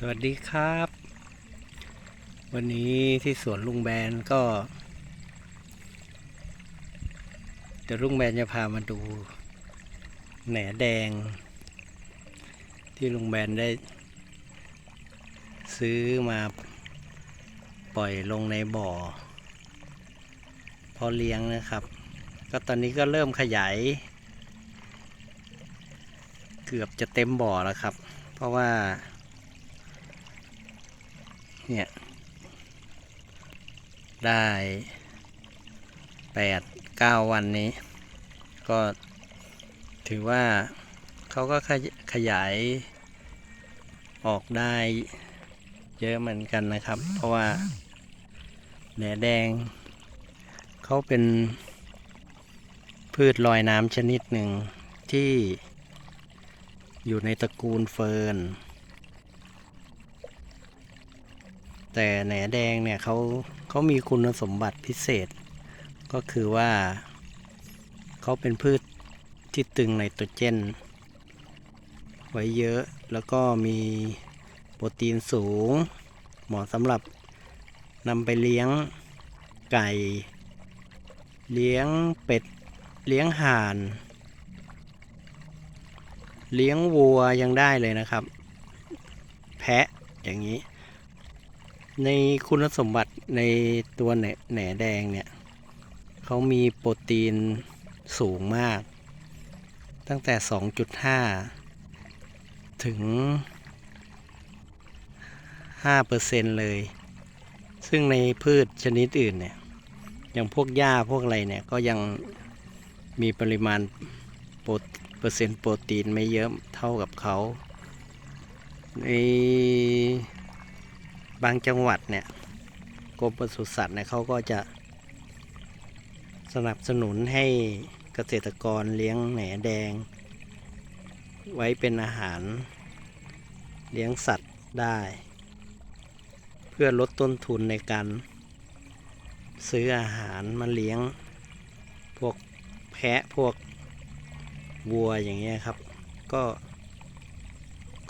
สวัสดีครับ วันนี้ที่สวนลุงแบนก็เดี๋ยวลุงแบนจะพามาดู แหนแดง ที่ลุงแบนได้ ซื้อมาปล่อยลงในบ่อ พอเลี้ยงนะครับ ก็ตอนนี้ก็เริ่มขยาย เกือบจะเต็มบ่อแล้วครับ เพราะว่า เนี่ย ได้แปดเก้าวันนี้ ก็ถือว่าเขาก็ขยขยายออกได้เยอะเหมือนกันนะครับ เพราะว่าแหนแดง เขาเป็นพืชลอยน้ำชนิดหนึ่งที่อยู่ในตระกูลเฟิร์น แต่แหนแดงเนี่ยเขาเขามีคุณสมบัติพิเศษ ก็คือว่าเขาเป็นพืชที่ตึงไนโตรเจน ไว้เยอะแล้วก็มีโปรตีนสูง เหมาะสำหรับนำไปเลี้ยงไก่ เลี้ยงเป็ด เลี้ยงห่าน เลี้ยงวัวยังได้เลยนะครับ แพะอย่างนี้ ในคุณสมบัติในตัวแหนแหนแดงเนี่ยเขามีโปรตีนสูงมาก ตั้งแต่ 2.5 ถึง 5%เลย ซึ่งในพืชชนิดอื่นเนี่ยอย่างพวกหญ้าพวกอะไรเนี่ย ก็ยังมีปริมาณโปรเปอร์เซ็นต์โปรตีนไม่เยอะเท่ากับเขาใน บางจังหวัดเนี่ยกรมปศุสัตว์เนี่ยเขาก็จะสนับสนุนให้เกษตรกรเลี้ยงแหนแดง ไว้เป็นอาหารเลี้ยงสัตว์ได้ เพื่อลดต้นทุนในการ ซื้ออาหารมาเลี้ยง พวกแพะพวกวัวอย่างเงี้ยครับ ก็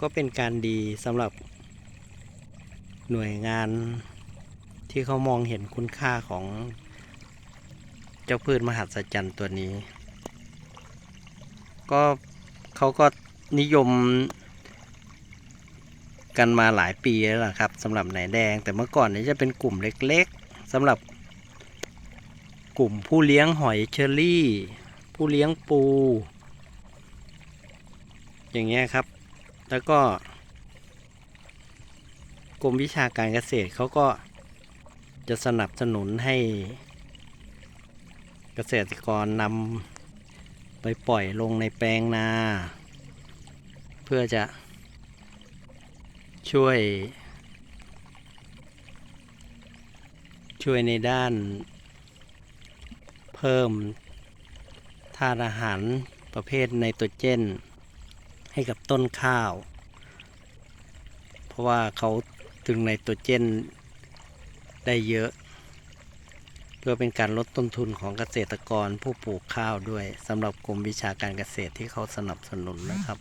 ก็เป็นการดีสำหรับ หน่วยงานที่เขามองเห็นคุณค่าของเจ้าพืชมหัศจรรย์ตัวนี้ ก็เขาก็นิยมกันมาหลายปีแล้วล่ะครับสำหรับไหนแดง แต่เมื่อก่อนนี้จะเป็นกลุ่มเล็กๆสำหรับกลุ่มผู้เลี้ยงหอยเชอรี่ ผู้เลี้ยงปู อย่างเงี้ยครับ แล้วก็ กรมวิชาการเกษตรเขาก็จะสนับสนุนให้เกษตรกรนำไปปล่อยลงในแปลงนา เพื่อจะช่วย ช่วยในด้าน เพิ่มธาตุอาหารประเภทไนโตรเจน ให้กับต้นข้าว เพราะว่าเขา ถึงไนโตรเจนได้เยอะ เพื่อเป็นการลดต้นทุนของเกษตรกรผู้ปลูกข้าวด้วยสำหรับกรมวิชาการเกษตรที่เขาสนับสนุนนะครับ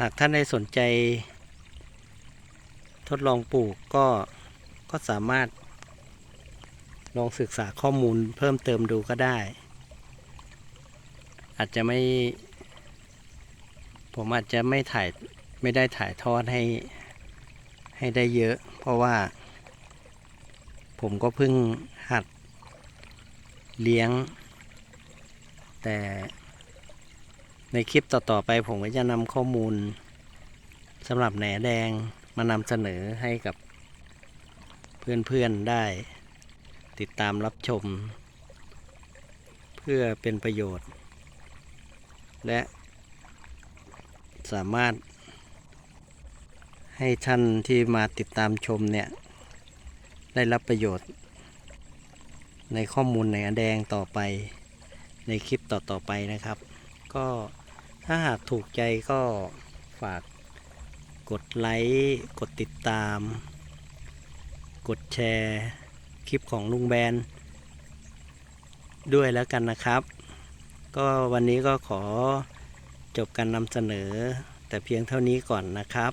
หากท่านได้สนใจ ทดลองปลูกก็ก็สามารถลองศึกษาข้อมูลเพิ่มเติมดูก็ได้ อาจจะไม่ ผมอาจจะไม่ถ่ายไม่ได้ถ่ายทอดให้ ให้ได้เยอะ เพราะว่า ผมก็เพิ่งหัดเลี้ยง แต่ในคลิปต่อ ๆ ไปผมก็จะนำข้อมูลสำหรับแหนแดงมานำเสนอให้กับเพื่อน ๆ ได้ติดตามรับชม เพื่อเป็นประโยชน์ และสามารถ ให้ท่านที่มาติดตามชมเนี่ย ได้รับประโยชน์ ในข้อมูลในแดงต่อไป ในคลิปต่อๆไปนะครับ ก็ถ้าหากถูกใจก็ฝากกดไลค์กดติดตาม กดแชร์คลิปของลุงแบน ด้วยแล้วกันนะครับ ก็วันนี้ก็ขอจบการนำเสนอแต่เพียงเท่านี้ก่อนนะครับ